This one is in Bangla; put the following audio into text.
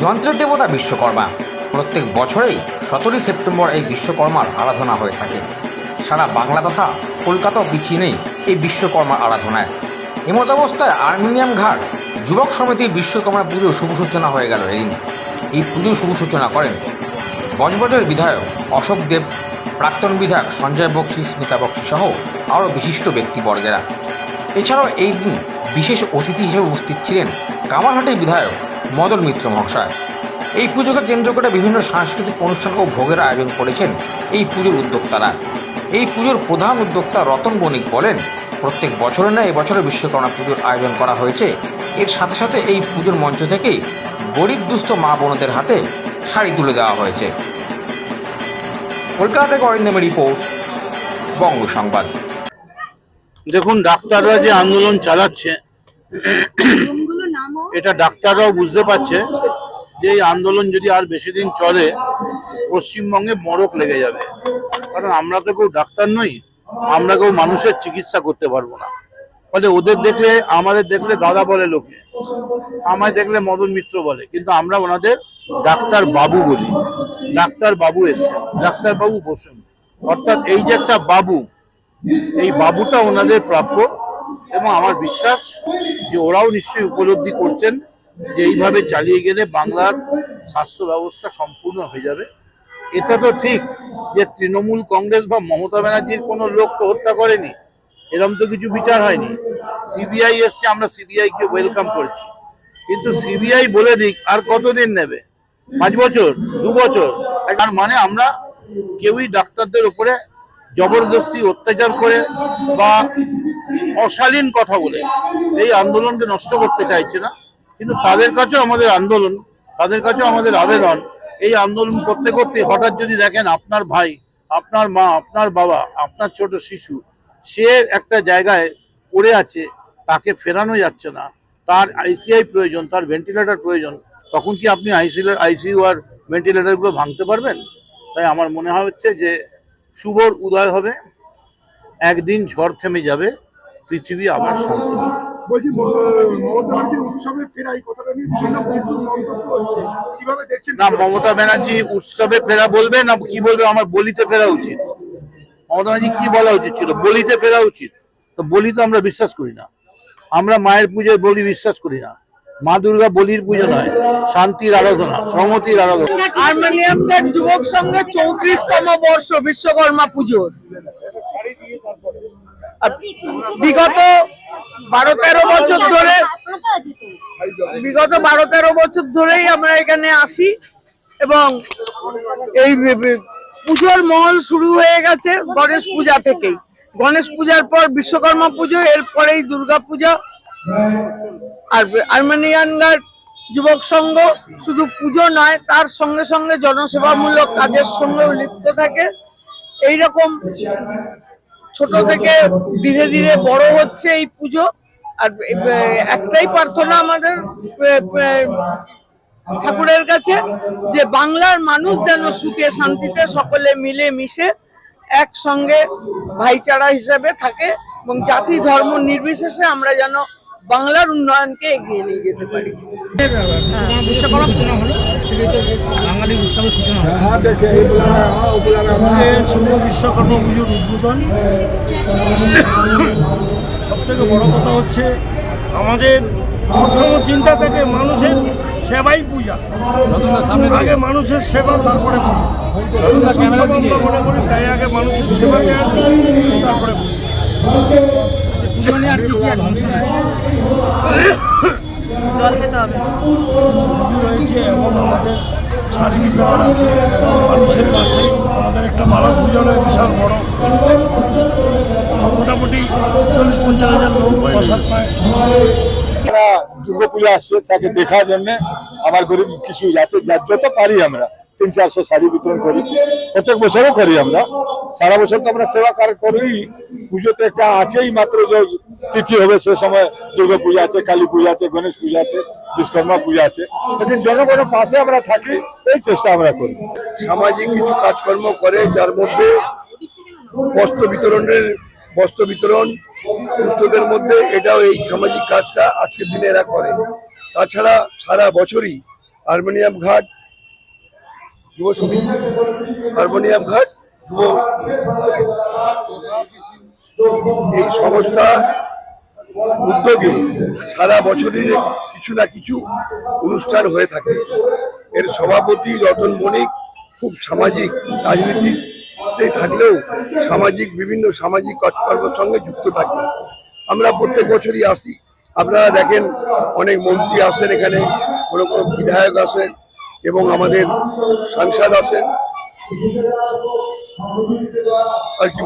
যন্ত্রের দেবতা বিশ্বকর্মা। প্রত্যেক বছরেই সতেরোই সেপ্টেম্বর এই বিশ্বকর্মার আরাধনা হয়ে থাকে। সারা বাংলা তথা কলকাতাও পিছিয়ে নেই এই বিশ্বকর্মা আরাধনায়। এমত অবস্থায় আর্মেনিয়াম ঘাট যুবক সমিতির বিশ্বকর্মা পুজোর শুভ সূচনা হয়ে গেল এদিন। এই পুজোর শুভ সূচনা করেন বজবজের বিধায়ক অশোক দেব, প্রাক্তন বিধায়ক সঞ্জয় বক্সি, স্মিতা বক্সি সহ আরও বিশিষ্ট ব্যক্তিবর্গেরা। এছাড়াও এই দিন বিশেষ অতিথি হিসেবে উপস্থিত ছিলেন কামারহাটের বিধায়ক মদন মিত্র মহাশয়। এই পুজোকে কেন্দ্র করে বিভিন্ন সাংস্কৃতিক অনুষ্ঠান ও ভোগের আয়োজন করেছেন এই পুজোর উদ্যোক্তারা। এই পুজোর প্রধান উদ্যোক্তা রতন বণিক বলেন, প্রত্যেক বছরে না এবছরে বিশ্বকর্মা পুজোর আয়োজন করা হয়েছে। এর সাথে সাথে এই পুজোর মঞ্চ থেকেই গরিব দুস্থ মা বোনদের হাতে শাড়ি তুলে দেওয়া হয়েছে। কলকাতা থেকে অরিন্দমের রিপোর্ট, বঙ্গ সংবাদ। দেখুন, ডাক্তাররা যে আন্দোলন চালাচ্ছে এটা ডাক্তাররাও বুঝতে পারছে যে এই আন্দোলন যদি আর বেশি দিন চলে, পশ্চিমবঙ্গে মরক লেগে যাবে। কারণ আমরা তো কেউ ডাক্তার নই, আমরা কেউ মানুষের চিকিৎসা করতে পারব না। ফলে ওদের দেখলে, আমাদের দেখলে দাদা বলে লোকে, আমায় দেখলে মদন মিত্র বলে, কিন্তু আমরা ওনাদের ডাক্তার বাবু বলি। ডাক্তার বাবু এসছেন, ডাক্তার বাবু বসুন। অর্থাৎ এই যে একটা বাবু, এই বাবুটা ওনাদের প্রাপ্য এবং আমার বিশ্বাস যে ওরাও নিশ্চয়ই উপলব্ধি করছেন যে এইভাবে চালিয়ে গেলে বাংলার স্বাস্থ্য ব্যবস্থা সম্পূর্ণ হয়ে যাবে। এটা তো ঠিক যে তৃণমূল কংগ্রেস বা মমতা ব্যানার্জির কোনো লোক তো হত্যা করেনি। এরকম তো কিছু বিচার হয়নি। সিবিআই এসছে, আমরা সিবিআইকে ওয়েলকাম করেছি। কিন্তু সিবিআই বলে দিক, আর কতদিন নেবে? পাঁচ বছর? দু বছর? তার মানে আমরা কেউই ডাক্তারদের উপরে জবরদস্তি অত্যাচার করে বা অশালীন কথা বলে। এই আন্দোলনকে নষ্ট করতে চাইছে না। কিন্তু তাদের কাছেও আমাদের আন্দোলন, তাদের কাছেও আমাদের আবেদন। এই আন্দোলন করতে করতে হঠাৎ যদি দেখেন আপনার ভাই, আপনার মা, আপনার বাবা, আপনার ছোট শিশু, সে একটা জায়গায় পড়ে আছে, তাকে ফেরানো যাচ্ছে না। তার আইসিআই প্রয়োজন, তার ভেন্টিলেটর প্রয়োজন, তখন কি আপনি আইসিএল আইসিইউ আর ভেন্টিলেটরগুলো ভাঙতে পারবেন? তাই আমার মনে হচ্ছে যে শুভর উদয় হবে, একদিন ঝড় থেমে যাবে পৃথিবী আবার শান্ত। হবে বলছি মমতা উৎসবে ফেরা এই কথাটা নিয়ে মন্তব্য হচ্ছে। কীভাবে দেখছেন না মমতা ব্যানার্জি উৎসবে ফেরা বলবে না কি বলবে? আমার বলিতে ফেরা উচিত। মমতা ব্যানার্জি কি বলা উচিত ছিল? বলিতে ফেরা উচিত। তো বলি তো আমরা বিশ্বাস করি না। আমরা মায়ের পুজোয় বলি বিশ্বাস করি না। মা দুর্গা বলির পুজো নয় শান্তির আরাধনা সংহতির আরাধনা। আর্মেনিয়ামদের যুবক সংঘে চৌত্রিশতম বর্ষ বিশ্বকর্মা পুজোর। বিগত বারো, তেরো বছর ধরে বিগত বারো, তেরো বছর ধরেই আমরা এখানে আসি এবং এই পুজোর মহল শুরু হয়ে গেছে গণেশ পূজা থেকেই। গণেশ পূজার পর বিশ্বকর্মা পুজো এরপরেই দুর্গা পূজা আর আর্মেনিয়ানগার যুবক সংঘ শুধু পুজো নয়, তার সঙ্গে সঙ্গে জনসেবামূলক কাজের সঙ্গেও লিপ্ত থাকে। এইরকম ছোট থেকে ধীরে ধীরে বড় হচ্ছে এই পুজো। আর একটাই প্রার্থনা আমাদের ঠাকুরের কাছে, যে বাংলার মানুষ যেন সুখে শান্তিতে সকলে মিলে মিশে একসঙ্গে ভাইচারা হিসেবে থাকে এবং জাতি ধর্ম নির্বিশেষে আমরা যেন বাংলার উন্নয়নকে এগিয়ে নিয়ে যেতে পারি। বাঙালির উৎসবের সূচনা আজকে শুভ বিশ্বকর্মা পুজোর উদ্বোধন। সব থেকে বড় কথা হচ্ছে আমাদের সবসময় চিন্তা থাকে মানুষের সেবাই পূজা। আগে মানুষের সেবা তারপরে পূজা। মনে করি তাই আগে মানুষের আছে তারপরে পূজা। নিয়ে আর কি জল খেতে হবে। পুজো রয়েছে এবং আমাদের শাড়ি বিতরণ আছে। মানুষের পাশে আমাদের একটা মালা বিশাল বড় মোটামুটি চল্লিশ পঞ্চাশ হাজার লোক প্রসাদ পায়। যারা দুর্গাপূজা আসছে তাকে দেখার জন্য আমার গরিব কিছু যাতে যা- যত পারি আমরা। তিন চারশো শাড়ি বিতরণ করি। প্রত্যেক বছরও করি আমরা। সারা বছর তো আমরা সেবা কার পুজোতে একটা আছেই মাত্র যে তিথি হবে, সে সময় দুর্গা পূজা আছে, কালী পূজা আছে, গণেশ পূজা আছে বিশ্বকর্মা পূজা আছে। কিন্তু জনগণের পাশে আমরা থাকি, এই চেষ্টা আমরা করি। সামাজিক কিছু কাজকর্ম করে, যার মধ্যে বস্ত্র বিতরণের, বস্ত্র বিতরণ দুস্থদের মধ্যে এটাও এই সামাজিক কাজটা আজকের দিনে এরা করে। তাছাড়া সারা বছরই হারমোনিয়াম ঘাট যুব সমিতি, হারমোনিয়াম ঘাট, যুব এই সংস্থা উদ্যোগে সারা বছরের কিছু না কিছু অনুষ্ঠান হয়ে থাকে। এর সভাপতি রতন বণিক খুব সামাজিক, রাজনীতিতে থাকলেও সামাজিক, বিভিন্ন সামাজিক কাজকর্মের সঙ্গে যুক্ত থাকে। আমরা প্রত্যেক বছরই আসি। আপনারা দেখেন, অনেক মন্ত্রী আসেন এখানে, কোনো কোনো বিধায়ক আসেন এবং আমাদের সাংসদ আছেন আর কি?